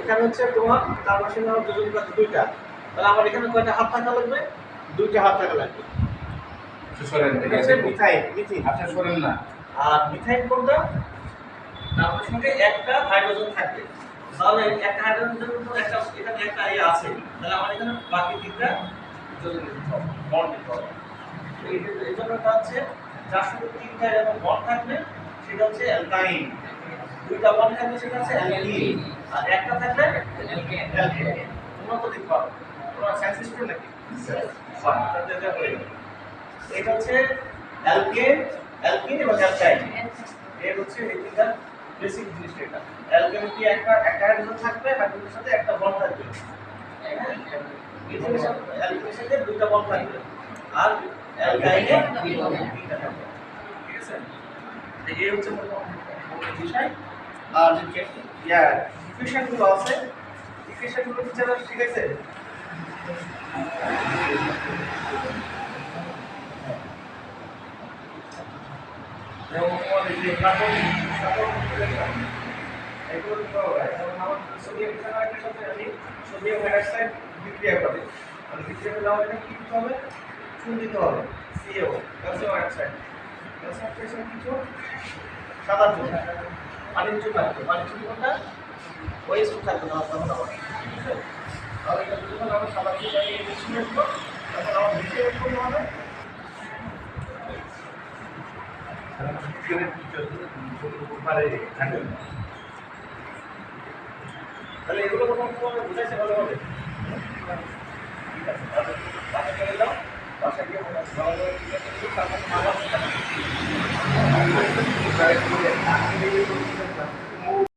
এখানে হচ্ছে তোমার কার্বন সঙ্গে আমার যোজন আছে দুইটা। তাহলে আমার এখানে কয়টা হাত থাকা লাগবে? দুইটা হাত থাকা লাগবে। সরেন এটা হচ্ছে মিথাইল মিথিন আচ্ছা সরেন না। আর মিথাইল কোনটা? কার্বনের সঙ্গে একটা হাইড্রোজেন থাকবে। তাহলে একটা হাইড্রোজেনের উপর একটা এখানে একটা ইয়ে আছে। তাহলে আমার এখানে বাকি তিনটা যোজন দিতে হবে বন্ড দিতে হবে এই জন্য হচ্ছে যার সঙ্গে তিনটা এরকম বন্ড থাকবে সেটা হচ্ছে অ্যালকাইন দুইটা বন্ড থাকবে সেটা হচ্ছে অ্যালকিন আর একটা থাকলে অ্যালকেন তোমরা তো দেখতে পারো তোমরা সায়েন্স স্টুডেন্ট নাকি এটা হচ্ছে অ্যালকেন অ্যালকিন এবং অ্যালকাইন এর হচ্ছে এই তিনটা বেসিক জিনিসটা এটা। অ্যালকেন কি একটা একটা হাইড্রোজেন থাকবে হাইড্রোজেনের সাথে একটা বন্ড থাকবে? মিথেনের সাথে। সাথে দুইটা বন্ড থাকবে। আর অ্যালকাইনে তিনটা থাকবে ঠিক আছে? এই হচ্ছে বিষয়। যে ইকুয়েশনগুলো আছে ইকুয়েশনগুলো টিচাররা শিখেছে যেমন এগুলো তো যেমন আমার সোডিয়াম সালফাইডের সাথে আমি সোডিয়াম বিক্রিয়া করে আর বিক্রিয়া করলে আমার কি দিতে হবে চুন দিতে হবে সিও ক্যালসিয়াম হাইড্রোক্সাইড ক্যালসিয়াম হাইড্রোক্সাইড কিছু সাদা চুন লাগবে পানির কোনটা? ওয়েস্ট থাকবে না তখন আমার ঠিক আছে তাহলে এটা যখন আমার চুন লাগিয়ে মিশিয়ে রাখব তখন আমার মিশিয়ে রাখব হবে। তাহলে এগুলো তখন তোমাকে বুঝাইছে ভালোভাবে? ঠিক আছে তাহলে বাসা চলে যাও বাসা গিয়ে ভালোভাবে তারপর আমার